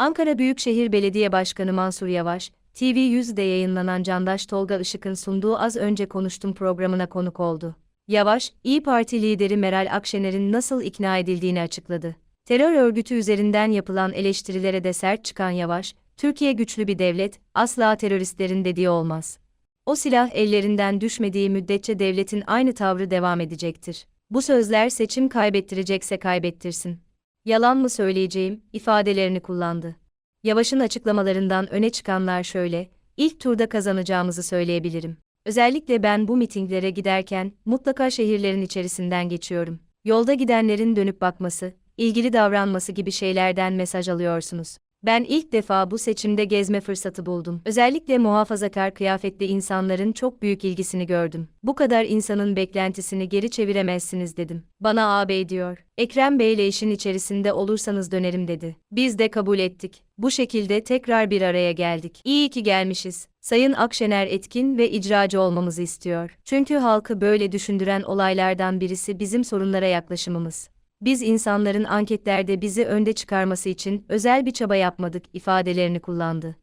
Ankara Büyükşehir Belediye Başkanı Mansur Yavaş, TV100'de yayınlanan Candaş Tolga Işık'ın sunduğu Az Önce Konuştum programına konuk oldu. Yavaş, İyi Parti lideri Meral Akşener'in nasıl ikna edildiğini açıkladı. Terör örgütü üzerinden yapılan eleştirilere de sert çıkan Yavaş, Türkiye güçlü bir devlet, asla teröristlerin dediği olmaz. O silah ellerinden düşmediği müddetçe devletin aynı tavrı devam edecektir. Bu sözler seçim kaybettirecekse kaybettirsin. Yalan mı söyleyeceğim, ifadelerini kullandı. Yavaş'ın açıklamalarından öne çıkanlar şöyle, ilk turda kazanacağımızı söyleyebilirim. Özellikle ben bu mitinglere giderken mutlaka şehirlerin içerisinden geçiyorum. Yolda gidenlerin dönüp bakması, ilgili davranması gibi şeylerden mesaj alıyorsunuz. Ben ilk defa bu seçimde gezme fırsatı buldum. Özellikle muhafazakar kıyafetli insanların çok büyük ilgisini gördüm. Bu kadar insanın beklentisini geri çeviremezsiniz dedim. Bana ağabey diyor. Ekrem Bey'le işin içerisinde olursanız dönerim dedi. Biz de kabul ettik. Bu şekilde tekrar bir araya geldik. İyi ki gelmişiz. Sayın Akşener etkin ve icracı olmamızı istiyor. Çünkü halkı böyle düşündüren olaylardan birisi bizim sorunlara yaklaşımımız. Biz insanların anketlerde bizi önde çıkarması için özel bir çaba yapmadık ifadelerini kullandı.